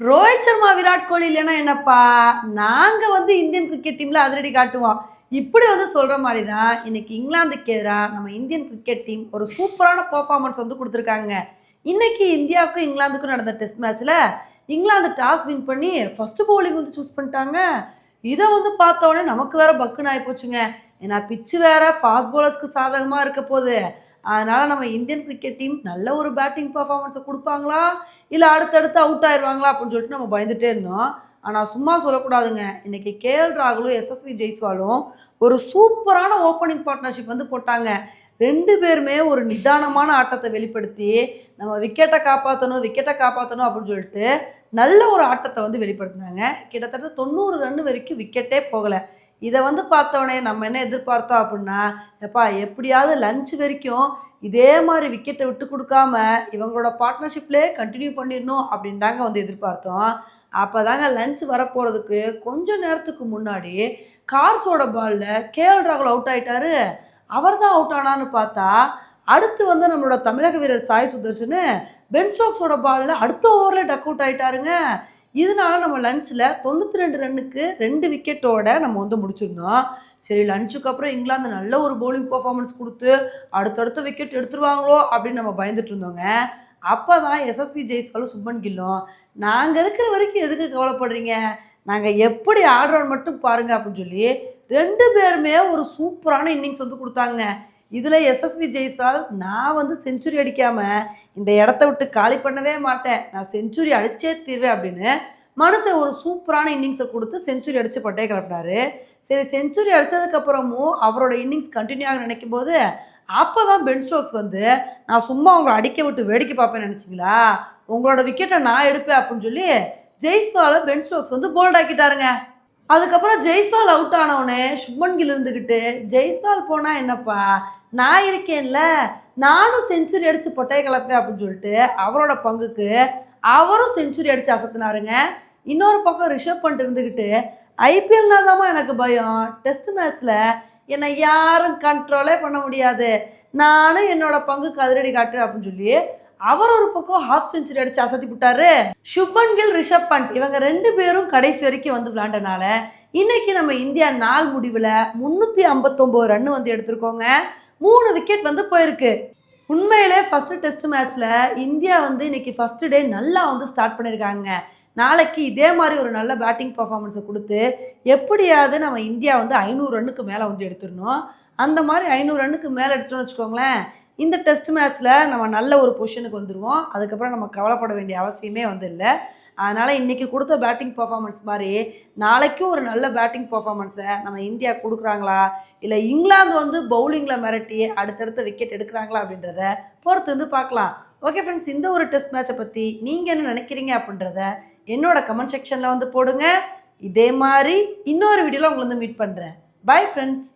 ரோஹித் சர்மா விராட் கோலி இல்லைன்னா என்னப்பா? நாங்கள் வந்து இந்தியன் கிரிக்கெட் டீமில் அதிரடி காட்டுவோம். இப்படி வந்து சொல்கிற மாதிரி தான் இன்னைக்கு இங்கிலாந்துக்கு எதிராக நம்ம இந்தியன் கிரிக்கெட் டீம் ஒரு சூப்பரான பர்ஃபார்மன்ஸ் வந்து கொடுத்துருக்காங்க. இன்னைக்கு இந்தியாவுக்கும் இங்கிலாந்துக்கும் நடந்த டெஸ்ட் மேட்ச்சில் இங்கிலாந்து டாஸ் வின் பண்ணி ஃபஸ்ட்டு பவுலிங் வந்து சூஸ் பண்ணிட்டாங்க. இதை வந்து பார்த்த உடனே நமக்கு வேற பக்குன்னு ஆகி போச்சுங்க ஏன்னா பிச்சு வேற ஃபாஸ்ட் பவுலர்ஸ்க்கு சாதகமாக இருக்க போகுது. அதனால் நம்ம இந்தியன் கிரிக்கெட் டீம் நல்ல ஒரு பேட்டிங் பர்ஃபார்மன்ஸை கொடுப்பாங்களா? இல்லை அடுத்தடுத்து அவுட் ஆயிடுவாங்களா அப்படின்னு சொல்லிட்டு நம்ம பயந்துகிட்டே இருந்தோம். ஆனால் சும்மா சொல்லக்கூடாதுங்க. இன்னைக்கு கேஎல் ராகுலும் எஸ்எஸ்வி ஜெய்ஸ்வாலும் ஒரு சூப்பரான ஓப்பனிங் பார்ட்னர்ஷிப் வந்து போட்டாங்க. ரெண்டு பேருமே ஒரு நிதானமான ஆட்டத்தை வெளிப்படுத்தி நம்ம விக்கெட்டை காப்பாற்றணும் விக்கெட்டை காப்பாற்றணும் அப்படின்னு சொல்லிட்டு நல்ல ஒரு ஆட்டத்தை வந்து வெளிப்படுத்தினாங்க. கிட்டத்தட்ட தொண்ணூறு ரன் வரைக்கும் விக்கெட்டே போகலை. இதை வந்து பார்த்தோன்னே நம்ம என்ன எதிர்பார்த்தோம் அப்படின்னா எப்பா எப்படியாவது லஞ்ச் வரைக்கும் இதே மாதிரி விக்கெட்டை விட்டு கொடுக்காம இவங்களோட பார்ட்னர்ஷிப்லேயே கண்டினியூ பண்ணிடணும் அப்படின்னு தாங்க வந்து எதிர்பார்த்தோம். அப்போ தாங்க லஞ்ச் வரப்போகிறதுக்கு கொஞ்சம் நேரத்துக்கு முன்னாடி கார்ஸோட பாலில் கேஎல் ராகுல் அவுட் ஆகிட்டாரு அவர் தான் அவுட் ஆனான்னு பார்த்தா அடுத்து வந்து நம்மளோட தமிழக வீரர் சாய் சுதர்ஷனு பென் ஸ்டோக்ஸோட பாலில் அடுத்த ஓவரில் டக் அவுட் ஆகிட்டாருங்க இதனால நம்ம லஞ்சில் தொண்ணூற்றி ரெண்டு ரன்னுக்கு ரெண்டு விக்கெட்டோட நம்ம வந்து முடிச்சிருந்தோம். சரி லஞ்சுக்கு அப்புறம் இங்கிலாந்து நல்ல ஒரு பவுலிங் பர்ஃபார்மன்ஸ் கொடுத்து அடுத்தடுத்த விக்கெட் எடுத்துருவாங்களோ அப்படின்னு நம்ம பயந்துட்டு இருந்தோங்க. அப்போ தான் எஸ்எஸ்வி ஜெய்ஸ்வாலும் சுப்மன் கில்லும் நாங்கள் இருக்கிற வரைக்கும் எதுக்கு கவலைப்படுறீங்க? நாங்கள் எப்படி ஆடுறோன்னு மட்டும் பாருங்க அப்படின்னு சொல்லி ரெண்டு பேருமே ஒரு சூப்பரான இன்னிங்ஸ் வந்து கொடுத்தாங்க. இதில் எஸ்எஸ்வி ஜெய்ஸ்வால் நான் வந்து செஞ்சுரி அடிக்காமல் இந்த இடத்த விட்டு காலி பண்ணவே மாட்டேன். நான் செஞ்சுரி அடிச்சே தீர்வேன் அப்படின்னு மனுஷன் ஒரு சூப்பரான இன்னிங்ஸை கொடுத்து செஞ்சுரி அடித்து பட்டே கிளப்பினாரு. சரி செஞ்சுரி அடித்ததுக்கப்புறமும் அவரோட இன்னிங்ஸ் கண்டினியூ ஆக நினைக்கும் போது அப்போ தான் பென் ஸ்டோக்ஸ் வந்து நான் சும்மா உங்களை அடிக்க விட்டு வேடிக்கை பார்ப்பேன்னு நினச்சிங்களா? உங்களோட விக்கெட்டை நான் எடுப்பேன் அப்படின்னு சொல்லி ஜெய்ஸ்வாலை பென் ஸ்டோக்ஸ் வந்து போல்ட் ஆக்கிட்டாருங்க. அதுக்கப்புறம் ஜெய்ஸ்வால் அவுட் ஆனவுடனே சுப்மன் கில் இருந்துக்கிட்டு ஜெய்ஸ்வால் போனால் என்னப்பா? நான் இருக்கேன்ல. நானும் செஞ்சுரி அடித்து பொட்டையை கலப்பேன் அப்படின்னு சொல்லிட்டு அவரோட பங்குக்கு அவரும் செஞ்சுரி அடித்து அசத்துனாருங்க. இன்னொரு பக்கம் ரிஷப் பண்ணிட்டு இருந்துக்கிட்டு ஐபிஎல்னா தாம்மா எனக்கு பயம். டெஸ்ட் மேட்ச்சில் என்னை யாரும் கண்ட்ரோலே பண்ண முடியாது. நானும் என்னோட பங்கு கதிரடி காட்டுறேன் அப்படின்னு சொல்லி அவர் ஒரு பக்கம் ஹாஃப் செஞ்சுரி அடிச்சு அசத்தி விட்டாரு சுப்மன் கில் ரிஷப் பண்ட். இவங்க ரெண்டு பேரும் கடைசி வரைக்கும் வந்து விளையாண்டனால இன்னைக்கு நம்ம இந்தியா நாள் முடிவில் முந்நூற்றி ஐம்பத்தொம்போது ரன் வந்து எடுத்திருக்கோங்க. மூணு விக்கெட் வந்து போயிருக்கு. உண்மையிலே ஃபஸ்ட்டு டெஸ்ட் மேட்ச்சில் இந்தியா வந்து இன்னைக்கு ஃபஸ்ட்டு டே நல்லா வந்து ஸ்டார்ட் பண்ணியிருக்காங்க நாளைக்கு இதே மாதிரி ஒரு நல்ல பேட்டிங் பர்ஃபார்மன்ஸை கொடுத்து எப்படியாவது நம்ம இந்தியா வந்து ஐநூறு ரன்னுக்கு மேலே வந்து எடுத்துடணும். அந்த மாதிரி ஐநூறு ரன்னுக்கு மேலே எடுத்தோம்னு வச்சுக்கோங்களேன். இந்த டெஸ்ட் மேட்ச்சில் நம்ம நல்ல ஒரு பொசிஷனுக்கு வந்துடுவோம் அதுக்கப்புறம் நம்ம கவலைப்பட வேண்டிய அவசியமே வந்து இல்லை. அதனால் இன்றைக்கி கொடுத்த பேட்டிங் பர்ஃபார்மன்ஸ் மாதிரி நாளைக்கும் ஒரு நல்ல பேட்டிங் பர்ஃபார்மன்ஸை நம்ம இந்தியா கொடுக்குறாங்களா? இல்லை இங்கிலாந்து வந்து பவுலிங்கில் மிரட்டி அடுத்தடுத்த விக்கெட் எடுக்கிறாங்களா அப்படின்றத பொறுத்து வந்து பார்க்கலாம். ஓகே ஃப்ரெண்ட்ஸ் இந்த ஒரு டெஸ்ட் மேட்சை பற்றி நீங்கள் என்ன நினைக்கிறீங்க அப்படின்றத என்னோட கமெண்ட் செக்ஷனில் வந்து போடுங்க. இதே மாதிரி இன்னொரு வீடியோவில் உங்களை வந்து மீட் பண்ணுறேன் பை ஃப்ரெண்ட்ஸ்